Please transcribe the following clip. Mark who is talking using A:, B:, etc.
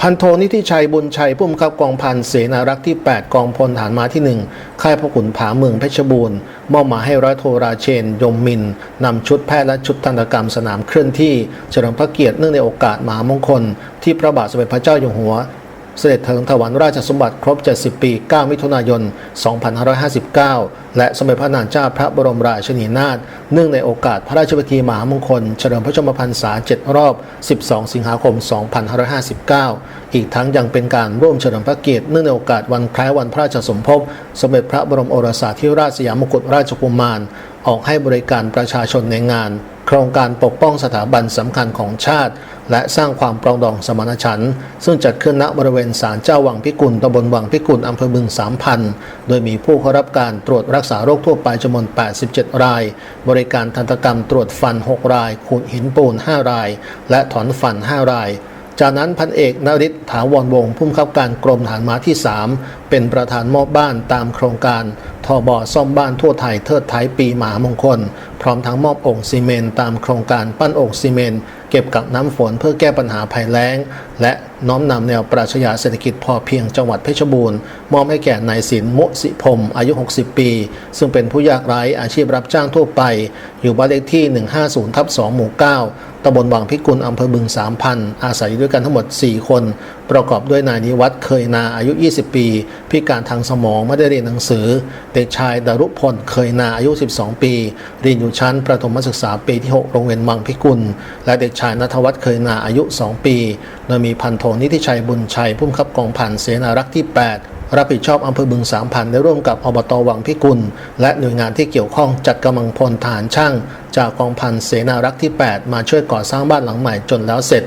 A: พันโทนิติชัยบุญชัยผู้บังคับกองพันเสนารักษ์ที่ 8 กองพลฐานมาที่ 1 ค่ายพระขุนผาเมืองเพชรบูรณ์มอบหมายให้ร้อยโทราเชน ยมมินนำชุดแพทย์และชุดทันตกรรมสนามเคลื่อนที่เฉลิมพระเกียรติเนื่องในโอกาสมหามงคล ที่พระบาทสมเด็จพระเจ้าอยู่หัว เสด็จถึงถวันราชสมบัติครบ 70 ปี 9 มิถุนายน 2559 และสมเด็จพระนางเจ้าพระบรมราชินีนาถ เนื่องในโอกาสพระราชพิธีมหามงคล เฉลิมพระชนมพรรษา 7 รอบ 12 สิงหาคม 2559 อีกทั้งยังเป็นการร่วมเฉลิมพระเกียรติ เนื่องในโอกาสวันคล้ายวันพระราชสมภพ สมเด็จพระบรมโอรสาธิราชสยามกุฎราชกุมาร ออกให้บริการประชาชนในงาน โครงการปกป้องสถาบันสำคัญของชาติ และสร้างความปรองดองสมานฉันท์ซึ่งจัดขึ้นณบริเวณศาลเจ้าวังพิกุลตำบลวังพิกุลอำเภอบึงสามพันโดยมีผู้เข้ารับการตรวจรักษาโรคทั่วไปจำนวน 87 ราย บริการทันตกรรมตรวจฟัน 6 ราย ขูดหินปูน 5 ราย และถอนฟัน 5 รายจากนั้นพันเอกนริศถาวรวงศ์ผู้บังคับการกรมฐานม้าที่ 3 เป็นประธานมอบบ้านตามโครงการ ทบซ่อมบ้านทั่วไทยเทิดไทยปีหมามงคล พร้อมทั้งมอบองค์ซีเมนต์ตามโครงการปั้นองค์ซีเมนต์เก็บกักน้ำฝนเพื่อแก้ปัญหาภัยแล้ง และน้อมนำแนวปรัชญาเศรษฐกิจพอเพียงจังหวัดเพชรบูรณ์มอบให้แก่นายสินมุสิพมอายุ 60 ปี ซึ่งเป็นผู้ยากไร้อาชีพรับจ้างทั่วไป อยู่บ้านเลขที่ 150ทับ2หมู่ 9ตำบลวังพิกุลอำเภอบึงสามพันอาศัยด้วยกันทั้งหมด 4 คน ประกอบด้วยนายนิวัฒน์เคยนาอายุ 20 ปี พิการทางสมองไม่ได้เรียนหนังสือเด็กชายดารุพลเคยนาอายุ 12 ปี เรียนอยู่ชั้นประถมศึกษาปีที่ 6 โรงเรียนวังพิกุล และเด็กชายนัทวัฒน์เคยนาอายุ 2 ปี โดยมีพันโทนิติชัยบุญชัยผู้บังคับกองพันเสนารักษ์ที่ 8รับผิดชอบอำเภอบึงสามพันได้ร่วมกับอบตวังพิกุล และหน่วยงานที่เกี่ยวข้องจัดกำลังพลทหารช่าง จากกองพันเสนารักษ์ที่ 8 มาช่วยก่อสร้างบ้านหลังใหม่จนแล้วเสร็จ